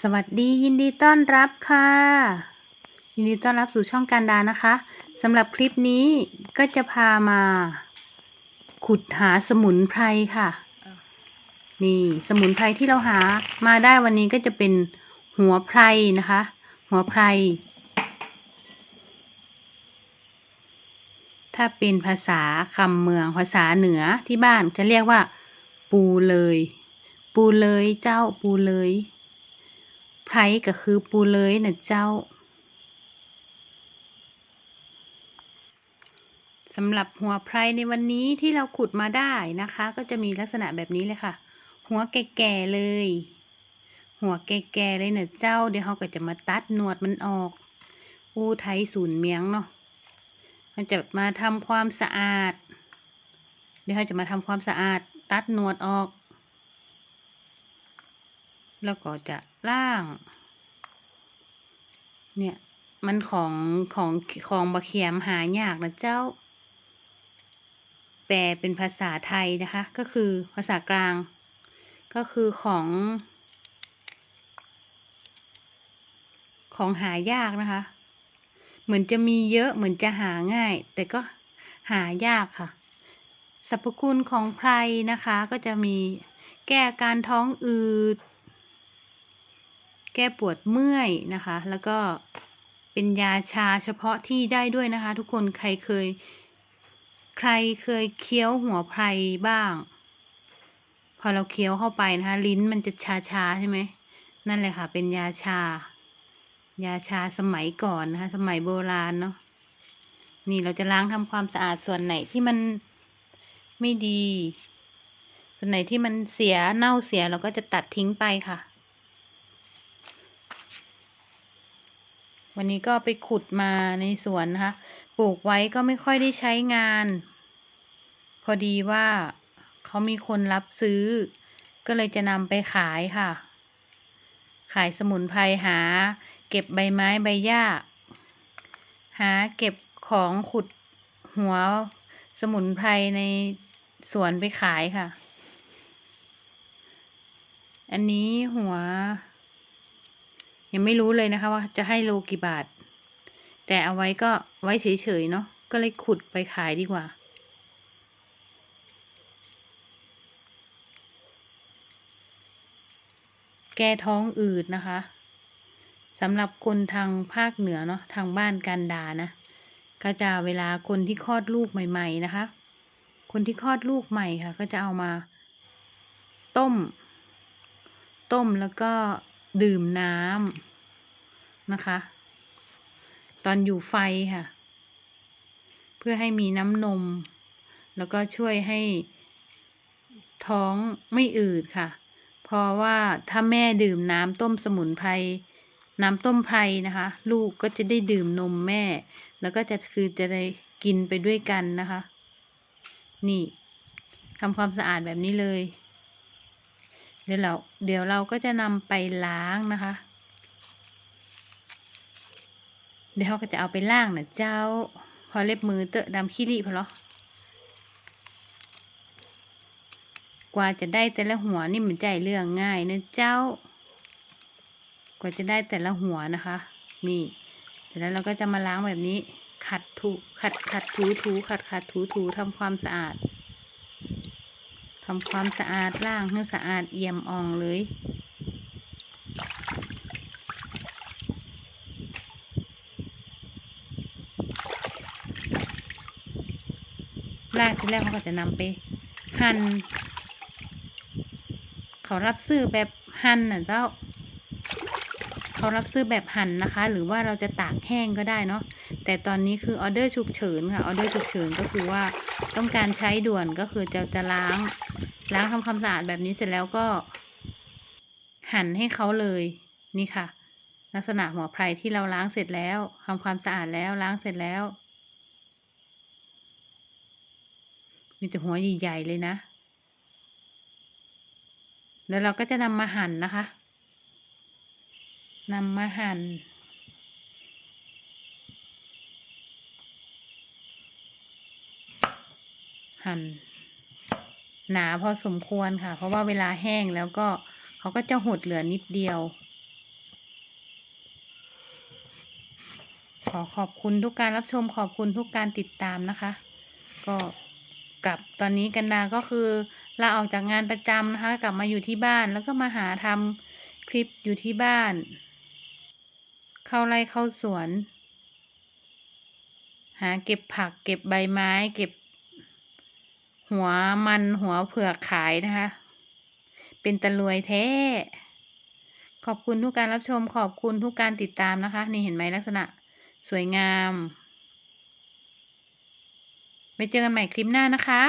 สวัสดียินดีต้อนรับค่ะ ยินดีต้อนรับสู่ช่องการดานะคะสำหรับคลิปนี้ก็จะพามา ขุดหาสมุนไพรค่ะ นี่สมุนไพรที่เราหามาได้วันนี้ก็จะเป็นหัวไพรนะคะ หัวไพร ถ้าเป็นภาษาคำเมืองภาษาเหนือที่บ้านจะเรียกว่า ปูเลย ปูเลยเจ้าปูเลย ไพรก็คือปูเลยนะเจ้าสำหรับหัวไพรในวันนี้ที่เราขุดมาได้นะคะ ก็จะมีลักษณะแบบนี้เลยค่ะ หัวแก่ๆเลย หัวแก่ๆเลยเนะเจ้า เดี๋ยวเขาก็จะมาตัดหนวดมันออก อูไทยศูนย์เมียงเนาะมันจะมาทำความสะอาด เดี๋ยวเขาจะมาทำความสะอาดตัดหนวดออก แล้วก็จะ ล่าง เนี่ยมันของของของบะเขียมหายากนะเจ้า แปลเป็นภาษาไทยนะคะ ก็คือภาษากลาง ก็คือของ ของหายากนะคะ เหมือนจะมีเยอะเหมือนจะหาง่าย แต่ก็หายากค่ะสรรพคุณของไพรนะคะ ก็จะมีแก้การท้องอืด แก้ปวดเมื่อยนะคะ แล้วก็เป็นยาชาเฉพาะที่ได้ด้วยนะคะ ทุกคนใครเคย ใครเคยเคี้ยวหัวไพรบ้าง พอเราเคี้ยวเข้าไปนะคะ ลิ้นมันจะชาชาใช่ไหมนั่นแหละค่ะ เป็นยาชา ยาชาสมัยก่อนนะคะ สมัยโบราณเนาะนี่เราจะล้างทำความสะอาดส่วนไหนที่มันไม่ดี ส่วนไหนที่มันเสียเน่าเสียเราก็จะตัดทิ้งไปค่ะ วันนี้ก็ไปขุดมาในสวนนะคะ ปลูกไว้ก็ไม่ค่อยได้ใช้งาน พอดีว่าเขามีคนรับซื้อ ก็เลยจะนำไปขายค่ะ ขายสมุนไพรหา เก็บใบไม้ใบหญ้า หาเก็บของขุดหัวสมุนไพรในสวนไปขายค่ะ อันนี้หัว ยังไม่รู้เลยนะคะว่าจะให้โลกี่บาท แต่เอาไว้ก็ไว้เฉยๆเนาะก็เลยขุดไปขายดีกว่า แก้ท้องอืดนะคะสำหรับคนทางภาคเหนือเนาะทางบ้านกันดานะ ก็จะเวลาคนที่คลอดลูกใหม่ๆนะคะ คนที่คลอดลูกใหม่ค่ะ ก็จะเอามา ต้ม ต้มแล้วก็ ดื่มน้ำนะคะ ตอนอยู่ไฟค่ะ เพื่อให้มีน้ำนม แล้วก็ช่วยให้ท้องไม่อืดค่ะ เพราะว่าถ้าแม่ดื่มน้ำต้มสมุนไพรน้ำต้มไพรนะคะ ลูกก็จะได้ดื่มนมแม่ แล้วก็จะคือจะได้กินไปด้วยกันนะคะ นี่ทำความสะอาดแบบนี้เลย ดี๋ยวเราเดี๋ยวเราก็จะนำไปล้างนะคะ เดี๋ยวเขาก็จะเอาไปล่างนะเจ้า พอเล็บมือเตอะดำขี้ริพอเหรอกว่าจะได้แต่ละหัวนี่มันใจเรื่องง่ายนะเจ้า กว่าจะได้แต่ละหัวนะคะ นี่เสร็จแล้วเราก็จะมาล้างแบบนี้ ขัดถูขัดขัดถูถูขัดขัดถูถูทำความสะอาด ทำความสะอาดล้างให้สะอาดเอี่ยมอ่องเลยลากที่แรกเขาก็จะนำไปหั่นเขารับซื้อแบบหั่นนะเจ้าเขารับซื้อแบบหั่นนะคะ หรือว่าเราจะตากแห้งก็ได้เนาะแต่ตอนนี้คือออเดอร์ฉุกเฉินค่ะออเดอร์ฉุกเฉินก็คือว่าต้องการใช้ด่วนก็คือจะจะล้าง ล้างทำความสะอาดแบบนี้เสร็จแล้วก็ หั่นให้เขาเลยนี่ค่ะ ลักษณะหัวไพรที่เราล้างเสร็จแล้วทำความสะอาดแล้วล้างเสร็จแล้ว มีแต่หัวใหญ่ๆเลยนะ แล้วเราก็จะนำมาหั่นนะคะนำมาหั่นหั่น หนาพอสมควรค่ะ เพราะว่าเวลาแห้งแล้วก็เขาก็จะหดเหลือนิดเดียว ขอขอบคุณทุกการรับชมขอบคุณทุกการติดตามนะคะ ก็กลับตอนนี้กันดาก็คือลาออกจากงานประจำนะคะ กลับมาอยู่ที่บ้านแล้วก็มาหาทำคลิปอยู่ที่บ้าน เข้าไร่เข้าสวน หาเก็บผัก เก็บใบไม้ เก็บ หัวมันหัวเผือกขายนะคะ เป็นตะลวยแท้ ขอบคุณทุกการรับชม ขอบคุณทุกการติดตามนะคะ นี่เห็นไหมลักษณะสวยงาม ไปเจอกันใหม่คลิปหน้านะคะ